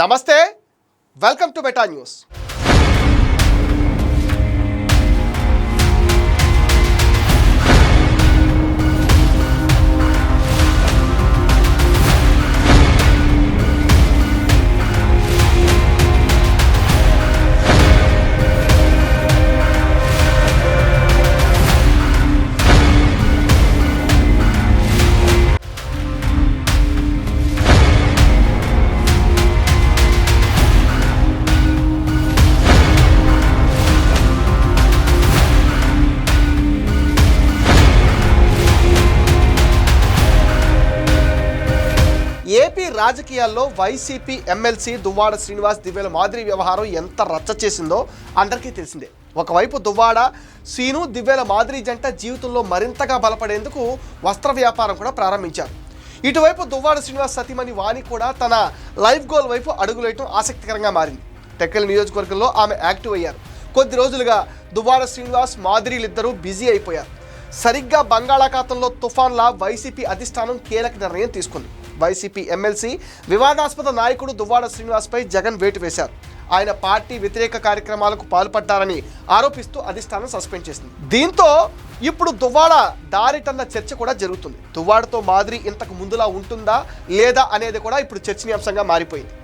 నమస్తే welcome to Beta news. రాజకీయాల్లో YCP MLC Duvvada Srinivas దివ్యల మాదిరి వ్యవహారం ఎంత రచ్చ చేసిందో అందరికీ తెలిసిందే. ఒకవైపు దువ్వాడ శ్రీను దివ్యల మాదిరి జంట జీవితంలో మరింతగా బలపడేందుకు వస్త్ర వ్యాపారం కూడా ప్రారంభించారు. ఇటువైపు దువ్వాడ శ్రీనివాస్ సతీమణి వాణి కూడా తన లైఫ్ గోల్ వైపు అడుగులేయటం ఆసక్తికరంగా మారింది. టెక్కల్ నియోజకవర్గంలో ఆమె యాక్టివ్ అయ్యారు. కొద్ది రోజులుగా దువ్వాడ శ్రీనివాస్ మాదిరిలిద్దరూ బిజీ అయిపోయారు. సరిగ్గా బంగాళాఖాతంలో తుఫాన్లా వైసీపీ అధిష్టానం కీలక నిర్ణయం తీసుకుంది. వైసీపీ ఎమ్మెల్సీ వివాదాస్పద నాయకుడు దువ్వాడ శ్రీనివాస్పై జగన్ వేటు వేశారు. ఆయన పార్టీ వ్యతిరేక కార్యక్రమాలకు పాల్పడ్డారని ఆరోపిస్తూ అధిష్టానం సస్పెండ్ చేసింది. దీంతో ఇప్పుడు దువ్వాడ దారిటన్న చర్చ కూడా జరుగుతుంది. దువ్వాడతో మాదిరి ఇంతకు ముందులా ఉంటుందా లేదా అనేది కూడా ఇప్పుడు చర్చనీయాంశంగా మారిపోయింది.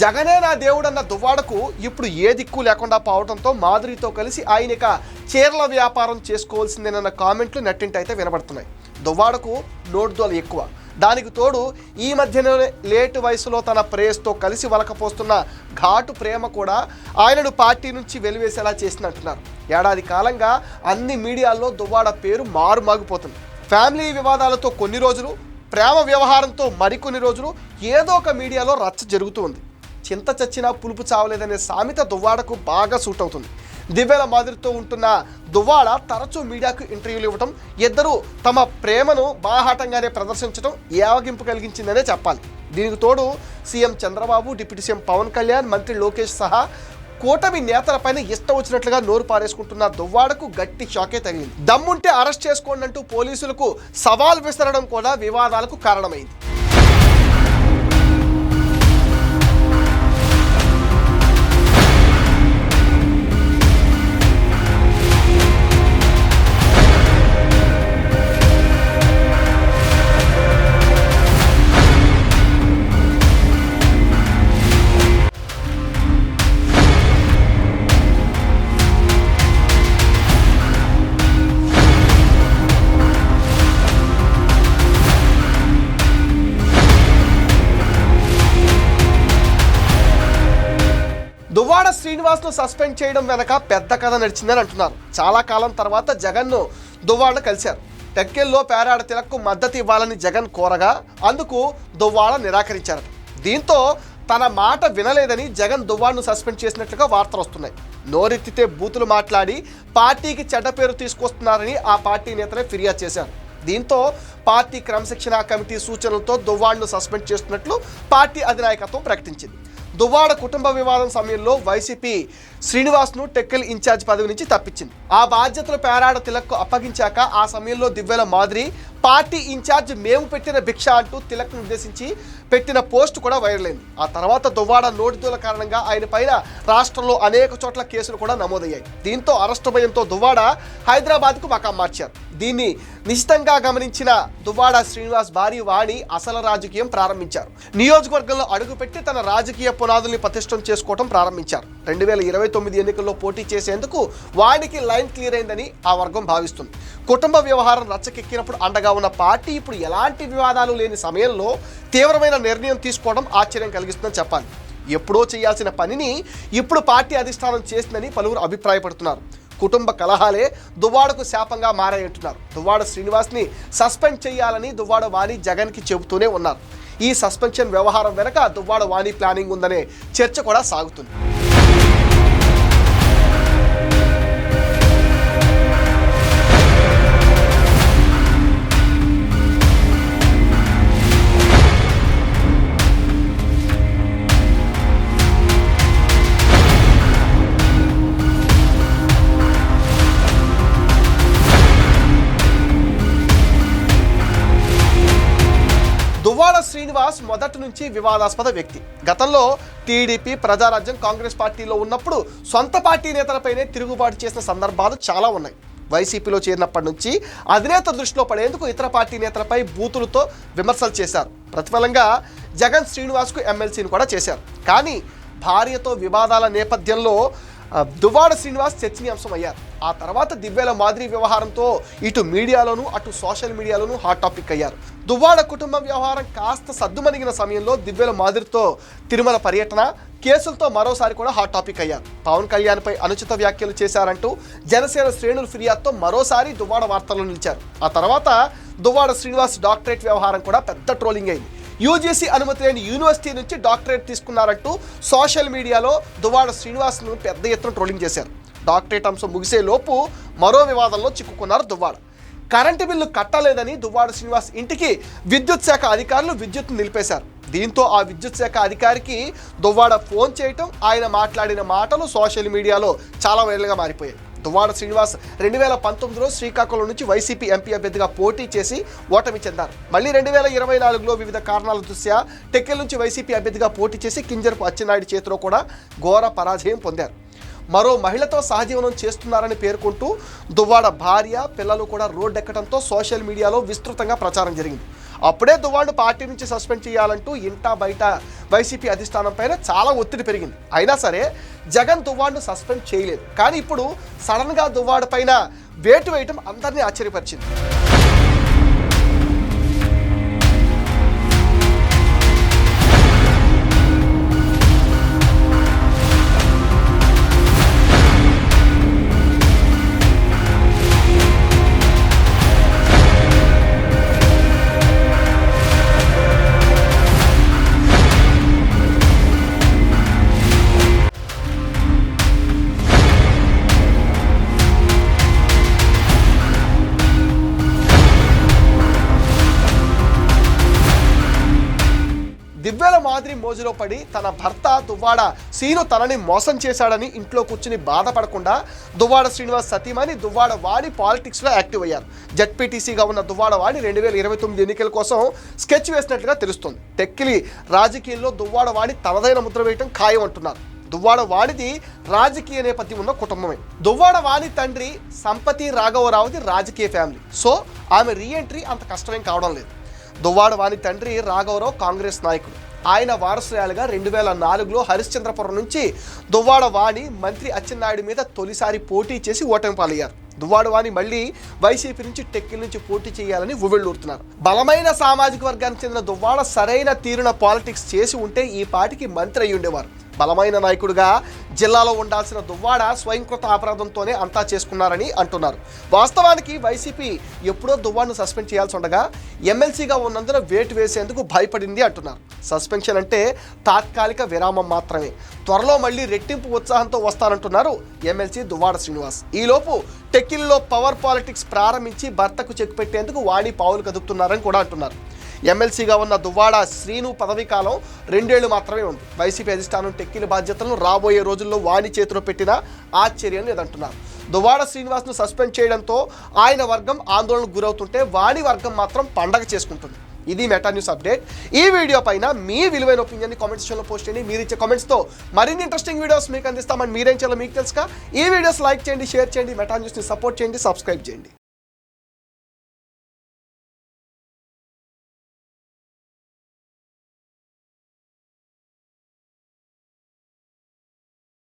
జగనే నా దేవుడన్న దువ్వాడకు ఇప్పుడు ఏ దిక్కు లేకుండా పోవడంతో మాధురితో కలిసి ఆయన ఇక చీరల వ్యాపారం చేసుకోవాల్సిందేనన్న కామెంట్లు నెట్టింటైతే వినబడుతున్నాయి. దువ్వాడకు నోటుదోలు ఎక్కువ. దానికి తోడు ఈ మధ్యనే లేటు వయసులో తన ప్రేయస్తో కలిసి వలకపోస్తున్న ఘాటు ప్రేమ కూడా ఆయనను పార్టీ నుంచి వెలివేసేలా చేసినట్టున్నారు ఏడాది కాలంగా అన్ని మీడియాల్లో దువ్వాడ పేరు మారుమాగిపోతుంది. ఫ్యామిలీ వివాదాలతో కొన్ని రోజులు ప్రేమ వ్యవహారంతో మరికొన్ని రోజులు ఏదో ఒక మీడియాలో రచ్చ జరుగుతూ ఉంది. చింత చచ్చినా పులుపు చావలేదనే సామెత దువ్వాడకు బాగా సూట్ అవుతుంది దివ్యల మాదిరితో ఉంటున్న దువ్వాడ తరచూ మీడియాకు ఇంటర్వ్యూలు ఇవ్వటం ఇద్దరు తమ ప్రేమను బాహాటంగానే ప్రదర్శించడం యావగింపు కలిగించిందనే చెప్పాలి. దీనికి తోడు CM Chandrababu deputy CM Pawan Kalyan మంత్రి లోకేష్ సహా కూటమి నేతలపైన ఇష్టం వచ్చినట్లుగా నోరు పారేసుకుంటున్న దువ్వాడకు గట్టి షాకే తగిలింది. దమ్ముంటే అరెస్ట్ చేసుకోండి అంటూ పోలీసులకు సవాల్ విసరడం కూడా వివాదాలకు కారణమైంది. శ్రీనివాస్ను సస్పెండ్ చేయడం వెనక పెద్ద కథ నడిచిందని అంటున్నారు. చాలా కాలం తర్వాత జగన్ను దువ్వాడ కలిశారు. టెక్కెల్లో పేరాడ తిలక్కు మద్దతు ఇవ్వాలని జగన్ కోరగా అందుకు దువ్వాడ నిరాకరించారట. దీంతో తన మాట వినలేదని జగన్ దువ్వాడ్ను సస్పెండ్ చేసినట్లుగా వార్తలు వస్తున్నాయి. నోరెత్తితే బూతులు మాట్లాడి పార్టీకి చెడ్డ పేరు తీసుకొస్తున్నారని ఆ పార్టీ నేతలే ఫిర్యాదు చేశారు. దీంతో పార్టీ క్రమశిక్షణ కమిటీ సూచనలతో దువ్వాడ్ను సస్పెండ్ చేస్తున్నట్లు పార్టీ అధినాయకత్వం ప్రకటించింది. దువ్వాడ కుటుంబ వివాదం సమయంలో వైసీపీ శ్రీనివాస్ను టెక్కల్ ఇన్ఛార్జ్ పదవి నుంచి తప్పించింది. ఆ బాధ్యతలు పేరాడ తిలక్కు అప్పగించాక ఆ సమయంలో దివ్యల మాదిరి పార్టీ ఇన్ఛార్జ్ మేము పెట్టిన భిక్ష అంటూ తిలక్ను ఉద్దేశించి పెట్టిన పోస్ట్ కూడా వైరల్ అయింది. ఆ తర్వాత దువ్వాడ నోటిదూల కారణంగా ఆయన పైన రాష్ట్రంలో అనేక చోట్ల కేసులు కూడా నమోదయ్యాయి. దీంతో అరెస్టు భయంతో దువ్వాడ హైదరాబాద్కు మకాం మార్చారు. దీన్ని నిశితంగా గమనించిన దువ్వాడ శ్రీనివాస్ భార్య వాణి అసలు రాజకీయం ప్రారంభించారు. నియోజకవర్గంలో అడుగుపెట్టి తన రాజకీయ పునాదుల్ని ప్రతిష్టం చేసుకోవడం ప్రారంభించారు. రెండు వేల ఇరవై తొమ్మిది ఎన్నికల్లో పోటీ చేసేందుకు వాణికి లైన్ క్లియర్ అయిందని ఆ వర్గం భావిస్తుంది. కుటుంబ వ్యవహారం రచ్చకెక్కినప్పుడు అండగా ఉన్న పార్టీ ఇప్పుడు ఎలాంటి వివాదాలు లేని సమయంలో తీవ్రమైన నిర్ణయం తీసుకోవడం ఆశ్చర్యం కలిగిస్తుందని చెప్పాలి. ఎప్పుడో చేయాల్సిన పనిని ఇప్పుడు పార్టీ అధిష్టానం చేసిందని పలువురు అభిప్రాయపడుతున్నారు. కుటుంబ కలహాలే దువ్వాడకు శాపంగా మారాయంటున్నారు. దువ్వాడ శ్రీనివాస్ని సస్పెండ్ చేయాలని దువ్వాడ వాణి జగన్కి చెబుతూనే ఉన్నారు. ఈ సస్పెన్షన్ వ్యవహారం వెనక దువ్వాడ వాణి ప్లానింగ్ ఉందనే చర్చ కూడా సాగుతుంది. శ్రీనివాస్ మొదటి నుంచి వివాదాస్పద వ్యక్తి. గతంలో టీడీపీ ప్రజారాజ్యం కాంగ్రెస్ పార్టీలో ఉన్నప్పుడు సొంత పార్టీ నేతలపైనే తిరుగుబాటు చేసిన సందర్భాలు చాలా ఉన్నాయి. వైసీపీలో చేరినప్పటి నుంచి అధినేత దృష్టిలో పడేందుకు ఇతర పార్టీ నేతలపై బూతులతో విమర్శలు చేశారు. ప్రతిఫలంగా జగన్ శ్రీనివాస్కు ఎమ్మెల్సీని కూడా చేశారు. కానీ భార్యతో వివాదాల నేపథ్యంలో దువ్వాడ శ్రీనివాస్ చర్చనీయాంశం అయ్యారు. ఆ తర్వాత దివ్యాల మాదిరి వ్యవహారంతో ఇటు మీడియాలోనూ అటు సోషల్ మీడియాలోనూ హాట్ టాపిక్ అయ్యారు. దువ్వాడ కుటుంబ వ్యవహారం కాస్త సద్దుమణిగిన సమయంలో దివ్యల మాదిరితో తిరుమల పర్యటన కేసులతో మరోసారి కూడా హాట్ టాపిక్ అయ్యారు. పవన్ కళ్యాణ్పై అనుచిత వ్యాఖ్యలు చేశారంటూ జనసేన శ్రేణుల ఫిర్యాదుతో మరోసారి దువ్వాడ వార్తల్లో నిలిచారు. ఆ తర్వాత దువ్వాడ శ్రీనివాస్ డాక్టరేట్ వ్యవహారం కూడా పెద్ద ట్రోలింగ్ అయింది. యూజీసీ అనుమతి లేని యూనివర్సిటీ నుంచి డాక్టరేట్ తీసుకున్నారంటూ సోషల్ మీడియాలో దువాడ శ్రీనివాస్ను పెద్ద ఎత్తున ట్రోలింగ్ చేశారు. డాక్టరేట్ అంశం ముగిసే లోపు మరో వివాదంలో చిక్కుకున్నారు దువ్వాడ. కరెంటు బిల్లు కట్టలేదని దువ్వాడ శ్రీనివాస్ ఇంటికి విద్యుత్ శాఖ అధికారులు విద్యుత్ నిలిపేశారు. దీంతో ఆ విద్యుత్ శాఖ అధికారికి దువ్వాడ ఫోన్ చేయటం ఆయన మాట్లాడిన మాటలు సోషల్ మీడియాలో చాలా వైరల్గా మారిపోయాయి. దువ్వాడ శ్రీనివాస్ రెండు వేల పంతొమ్మిదిలో శ్రీకాకుళం నుంచి వైసీపీ ఎంపీ అభ్యర్థిగా పోటీ చేసి ఓటమి చెందారు. మళ్ళీ రెండు వేల ఇరవై నాలుగులో వివిధ కారణాల దృష్ట్యా టెక్కెల్ నుంచి వైసీపీ అభ్యర్థిగా పోటీ చేసి కింజరపు అచ్చెన్నాయుడు చేతిలో కూడా ఘోర పరాజయం పొందారు. మరో మహిళతో సహజీవనం చేస్తున్నారని పేర్కొంటూ దువ్వాడ భార్య పిల్లలు కూడా రోడ్డెక్కడంతో సోషల్ మీడియాలో విస్తృతంగా ప్రచారం జరిగింది. అప్పుడే దువ్వాడు పార్టీ నుంచి సస్పెండ్ చేయాలంటూ ఇంటా బయట వైసీపీ అధిష్టానం పైన చాలా ఒత్తిడి పెరిగింది. అయినా సరే జగన్ దువ్వాడును సస్పెండ్ చేయలేదు. కానీ ఇప్పుడు సడన్గా దువ్వాడు పైన వేటు వేయటం అందరినీ ఆశ్చర్యపరిచింది. దివ్యల మాదిరి మోజులో పడి తన భర్త దువ్వాడ సీను తనని మోసం చేశాడని ఇంట్లో కూర్చుని బాధపడకుండా దువ్వాడ శ్రీనివాస్ సతీమణి దువ్వాడ వాణి పాలిటిక్స్లో యాక్టివ్ అయ్యారు. జడ్పీటీసీగా ఉన్న దువ్వాడ వాణి రెండు వేల ఇరవై తొమ్మిది ఎన్నికల కోసం స్కెచ్ వేసినట్లుగా తెలుస్తుంది. టెక్కిలి రాజకీయాల్లో దువ్వాడ వాణి తనదైన ముద్ర వేయటం ఖాయం అంటున్నారు దువ్వాడ వాణిది రాజకీయ నేపథ్యం ఉన్న కుటుంబమే. దువ్వాడ వాణి తండ్రి సంపతి రాఘవరావుది రాజకీయ ఫ్యామిలీ. సో ఆమె రీఎంట్రీ అంత కష్టమేం కావడం లేదు. దువ్వాడ వాణి తండ్రి రాఘవరావు కాంగ్రెస్ నాయకుడు. ఆయన వారసురాలుగా రెండు వేల నాలుగులో హరిశ్చంద్రపురం నుంచి దువ్వాడ వాణి మంత్రి అచ్చెన్నాయుడు మీద తొలిసారి పోటీ చేసి ఓటమి పాలయ్యారు. దువ్వాడవాణి మళ్ళీ వైసీపీ నుంచి టెక్కిల్ నుంచి పోటీ చేయాలని ఉవ్వెళ్ళూరుతున్నారు. బలమైన సామాజిక వర్గానికి చెందిన దువ్వాడ సరైన తీరున పాలిటిక్స్ చేసి ఉంటే ఈ పాటికి మంత్రి అయి ఉండేవారు బలమైన నాయకుడిగా జిల్లాలో ఉండాల్సిన దువ్వాడ స్వయంకృత అపరాధంతోనే అంతా చేసుకున్నారని అంటున్నారు. వాస్తవానికి వైసీపీ ఎప్పుడో దువ్వాడను సస్పెండ్ చేయాల్సి ఉండగా ఎమ్మెల్సీగా ఉన్నందున వేటు వేసేందుకు భయపడింది అంటున్నారు. సస్పెన్షన్ అంటే తాత్కాలిక విరామం మాత్రమే. త్వరలో మళ్ళీ రెట్టింపు ఉత్సాహంతో వస్తారంటున్నారు ఎమ్మెల్సీ దువ్వాడ శ్రీనివాస్. ఈలోపు టెక్కిల్లో పవర్ పాలిటిక్స్ ప్రారంభించి భర్తకు చెక్ పెట్టేందుకు వాణి పావులు కదుపుతున్నారని కూడా అంటున్నారు. ఎమ్మెల్సీగా ఉన్న దువ్వాడ శ్రీను పదవీకాలం రెండేళ్ళు మాత్రమే ఉంది. వైసీపీ అధిష్టానం టెక్కిల బాధ్యతలను రాబోయే రోజుల్లో వాణి చేతిలో పెట్టిన ఆశ్చర్యం లేదంటున్నారు. దువ్వాడ శ్రీనివాస్ను సస్పెండ్ చేయడంతో ఆయన వర్గం ఆందోళనకు గురవుతుంటే వాణి వర్గం మాత్రం పండగ చేసుకుంటుంది. ఇది మెటా న్యూస్ అప్డేట్. ఈ వీడియో పైన మీ విలువైన ఒపీనియన్ని కామెంట్ సెక్షన్లో పోస్ట్ చేయండి. మీరు ఇచ్చే కామెంట్స్తో మరిన్ని ఇంట్రెస్టింగ్ వీడియోస్ మీకు అందిస్తామని మీరేం చేయాలో మీకు తెలుసుక ఈ వీడియోస్ లైక్ చేయండి షేర్ చేయండి మెటా న్యూస్ని సపోర్ట్ చేయండి సబ్స్క్రైబ్ చేయండి.